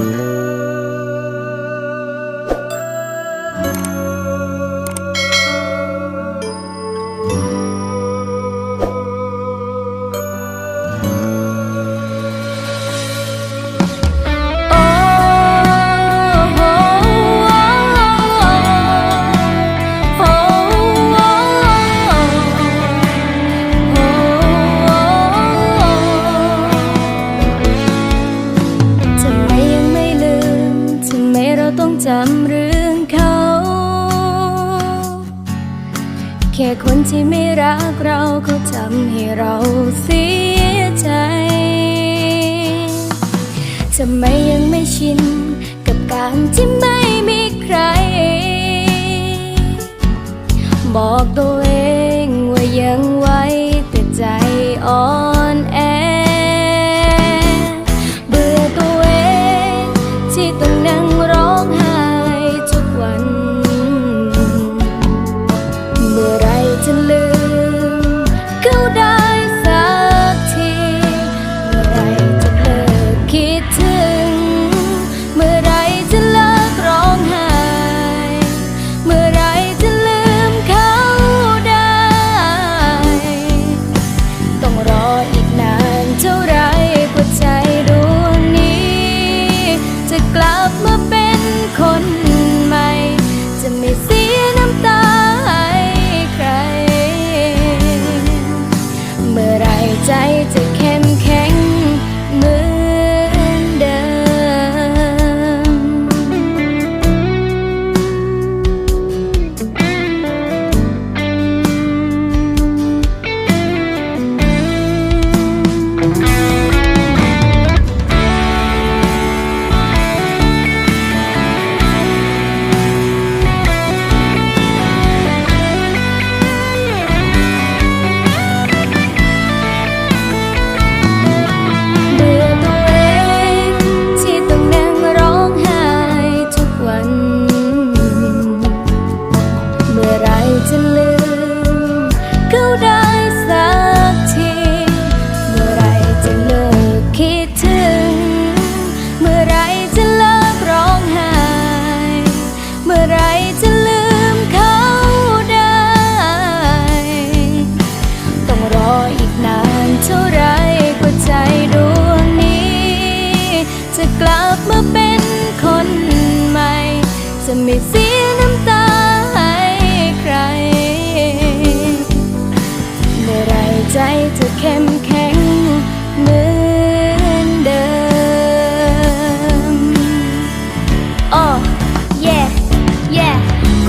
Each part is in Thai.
โต้องจำเรื่องเขา แค่คนที่ไม่รักเราเขาทำให้เราเสียใจทำไมยังไม่ชินกับการที่ไม่มีใคร บอกตัวเอง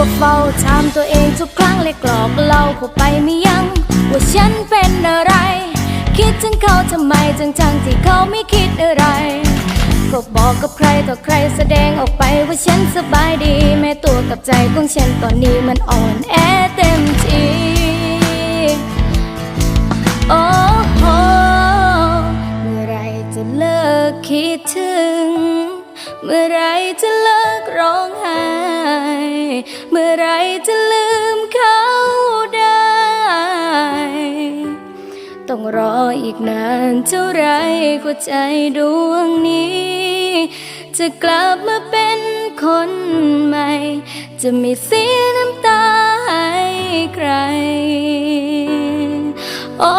ก็เฝ้าถามตัวเองทุกครั้งเลยกรอกเล่าเข้าไปไม่ยัง้งว่าฉันเป็นอะไร คิดถึงเขาทำไมจังจังๆที่เขาไม่คิดอะไร ก็บอกกับใครต่อใครแสดงออกไปว่าฉันสบายดี แม้ตัวกับใจของฉันตอนนี้มันอ่อนแอเต็มทีโอ้โหเมื่อไรจะเลิกคิดถึง เมื่อไรจะเลิกร้องไห้ เมื่อไรจะลืมเขาได้ ต้องรออีกนานเท่าไรกว่าใจดวงนี้ จะกลับมาเป็นคนใหม่ จะไม่เสียน้ำตาให้ใคร โอ้